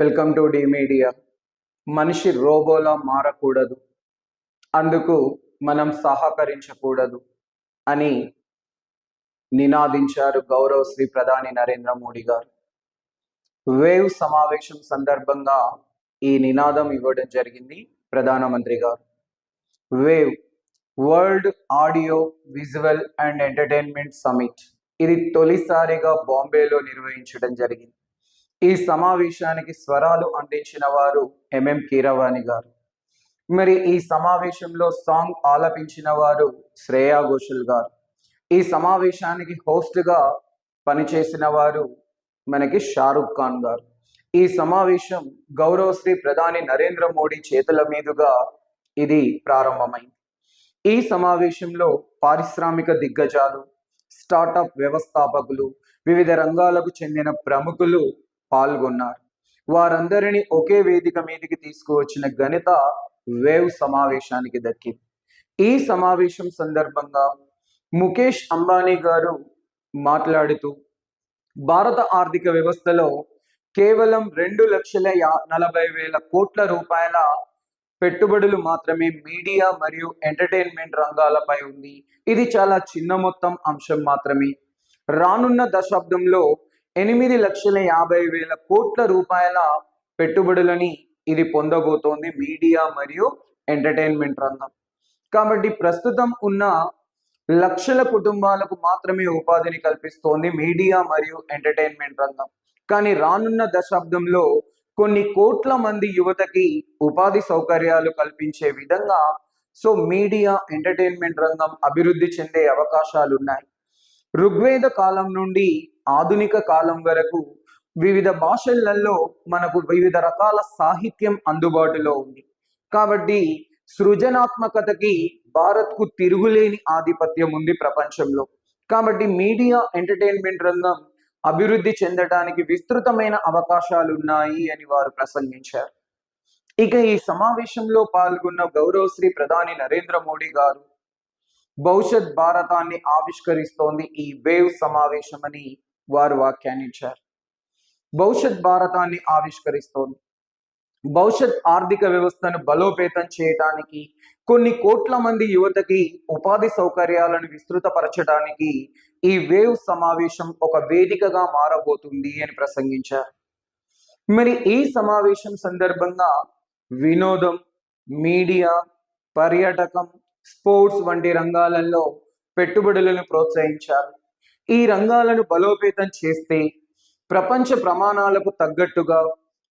Welcome to D media మనిషి రోబోలా మారకూడదు. అందుకు మనం సహకరించకూడదు అని నినాదించారు గౌరవ శ్రీ ప్రధాని నరేంద్ర మోడీ గారు. వేవ్ సమావేశం సందర్భంగా ఈ నినాదం ఇవ్వడం జరిగింది ప్రధానమంత్రి గారు. Wave world audio visual and entertainment summit ఇది తొలిసారిగా బాంబేలో నిర్వహించడం జరిగింది. ఈ సమావేశానికి స్వరాలు అందించిన వారు ఎంఎం కీరవాణి గారు. మరి ఈ సమావేశంలో సాంగ్ ఆలపించిన వారు శ్రేయా ఘోషల్ గారు. ఈ సమావేశానికి హోస్ట్గా పనిచేసిన వారు మనకి షారుఖ్ ఖాన్ గారు. ఈ సమావేశం గౌరవశ్రీ ప్రధాని నరేంద్ర మోడీ చేతుల మీదుగా ఇది ప్రారంభమైంది. ఈ సమావేశంలో పారిశ్రామిక దిగ్గజాలు స్టార్టప్ వ్యవస్థాపకులు వివిధ రంగాలకు చెందిన ప్రముఖులు పాల్గొన్నారు. వారందరినీ ఒకే వేదిక మీదకి తీసుకువచ్చిన ఘనత వేవ్ సమావేశానికి దక్కింది. ఈ సమావేశం సందర్భంగా ముఖేష్ అంబానీ గారు మాట్లాడుతూ భారత ఆర్థిక వ్యవస్థలో కేవలం రెండు లక్షల యా- నలభై వేల కోట్ల రూపాయల పెట్టుబడులు మాత్రమే మీడియా మరియు ఎంటర్టైన్మెంట్ రంగాలపై ఉంది. ఇది చాలా చిన్న మొత్తం అంశం మాత్రమే. రానున్న దశాబ్దంలో ఎనిమిది లక్షల యాభై వేల కోట్ల రూపాయల పెట్టుబడులని ఇది పొందబోతోంది మీడియా మరియు ఎంటర్టైన్మెంట్ రంగం. కాబట్టి ప్రస్తుతం ఉన్న లక్షల కుటుంబాలకు మాత్రమే ఉపాధిని కల్పిస్తోంది మీడియా మరియు ఎంటర్టైన్మెంట్ రంగం. కానీ రానున్న దశాబ్దంలో కొన్ని కోట్ల మంది యువతకి ఉపాధి సౌకర్యాలు కల్పించే విధంగా సో మీడియా ఎంటర్టైన్మెంట్ రంగం అభివృద్ధి చెందే అవకాశాలు ఉన్నాయి ఋగ్వేద కాలం నుండి ఆధునిక కాలం వరకు వివిధ భాషలలో మనకు వివిధ రకాల సాహిత్యం అందుబాటులో ఉంది. కాబట్టి సృజనాత్మకతకి భారత్కు తిరుగులేని ఆధిపత్యం ఉంది ప్రపంచంలో. కాబట్టి మీడియా ఎంటర్టైన్మెంట్ రంగం అభివృద్ధి చెందడానికి విస్తృతమైన అవకాశాలు ఉన్నాయి అని వారు ప్రసంగించారు. ఇక ఈ సమావేశంలో పాల్గొన్న గౌరవ శ్రీ ప్రధాని నరేంద్ర మోడీ గారు భవిష్యత్ భారతాన్ని ఆవిష్కరిస్తోంది ఈ వేవ్ సమావేశం అని వారు వ్యాఖ్యానించారు. భవిష్యత్ భారతాన్ని ఆవిష్కరిస్తోంది. భవిష్యత్ ఆర్థిక వ్యవస్థను బలోపేతం చేయడానికి కొన్ని కోట్ల మంది యువతకి ఉపాధి సౌకర్యాలను విస్తృతపరచడానికి ఈ వేవ్ సమావేశం ఒక వేదికగా మారబోతుంది అని ప్రసంగించారు. మరి ఈ సమావేశం సందర్భంగా వినోదం మీడియా పర్యాటకం స్పోర్ట్స్ వంటి రంగాలలో పెట్టుబడులను ప్రోత్సహించారు ఈ రంగాలను బలోపేతం చేస్తే ప్రపంచ ప్రమాణాలకు తగ్గట్టుగా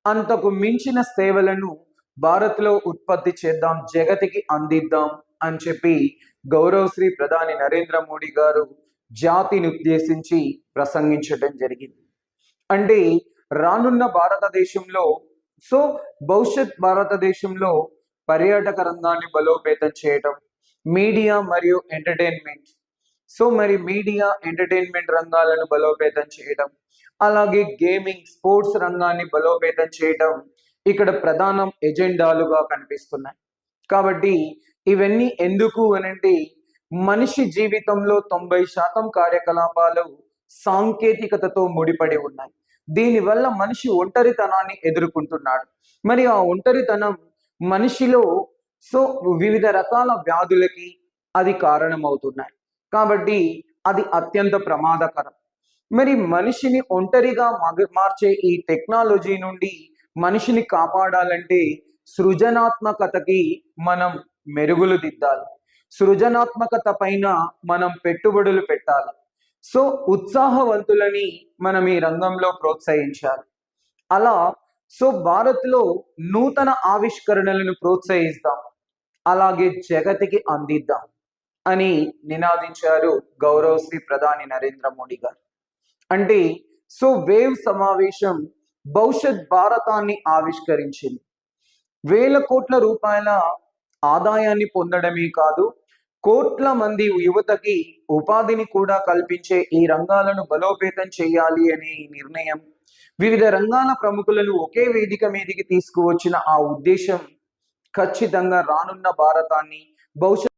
అంతకు మించిన సేవలను భారత్లో ఉత్పత్తి చేద్దాం జగతికి అందిద్దాం అని చెప్పి గౌరవశ్రీ ప్రధాని నరేంద్ర మోడీ గారు జాతిని ఉద్దేశించి ప్రసంగించడం జరిగింది. అంటే రానున్న భారతదేశంలో సో భవిష్యత్ భారతదేశంలో పర్యాటక రంగాన్ని బలోపేతం చేయటం మీడియా మరియు ఎంటర్టైన్మెంట్. సో మరి మీడియా ఎంటర్టైన్మెంట్ రంగాలను బలోపేతం చేయడం అలాగే గేమింగ్ స్పోర్ట్స్ రంగాన్ని బలోపేతం చేయడం ఇక్కడ ప్రధాన ఎజెండాలుగా కనిపిస్తున్నాయి. కాబట్టి ఇవన్నీ ఎందుకు అనంటే మనిషి జీవితంలో తొంభై శాతం కార్యకలాపాలు సాంకేతికతతో ముడిపడి ఉన్నాయి. దీనివల్ల మనిషి ఒంటరితనాన్ని ఎదుర్కొంటున్నాడు. మరి ఆ ఒంటరితనం మనిషిలో సో వివిధ రకాల వ్యాధులకి అది కారణమవుతున్నాయి. కాబట్టి అది అత్యంత ప్రమాదకరం. మరి మనిషిని ఒంటరిగా మార్చే ఈ టెక్నాలజీ నుండి మనిషిని కాపాడాలంటే సృజనాత్మకతకి మనం మెరుగులు దిద్దాలి. సృజనాత్మకత పైన మనం పెట్టుబడులు పెట్టాలి. సో ఉత్సాహవంతులని మనం ఈ రంగంలో ప్రోత్సహించాలి. అలా సో భారత్లో నూతన ఆవిష్కరణలను ప్రోత్సహిస్తాం. అలాగే జగతికి అందిద్దాం అని నినాదించారు గౌరవ శ్రీ ప్రధాని నరేంద్ర మోడీ గారు. అంటే సో వేవ్ సమావేశం భవిష్యత్ భారతాన్ని ఆవిష్కరించింది. వేల కోట్ల రూపాయల ఆదాయాన్ని పొందడమే కాదు కోట్ల మంది యువతకి ఉపాధిని కూడా కల్పించే ఈ రంగాలను బలోపేతం చేయాలి అనే నిర్ణయం వివిధ రంగాల ప్రముఖులను ఒకే వేదిక మీదికి తీసుకువచ్చిన ఆ ఉద్దేశం ఖచ్చితంగా రానున్న భారతాన్ని బహుశా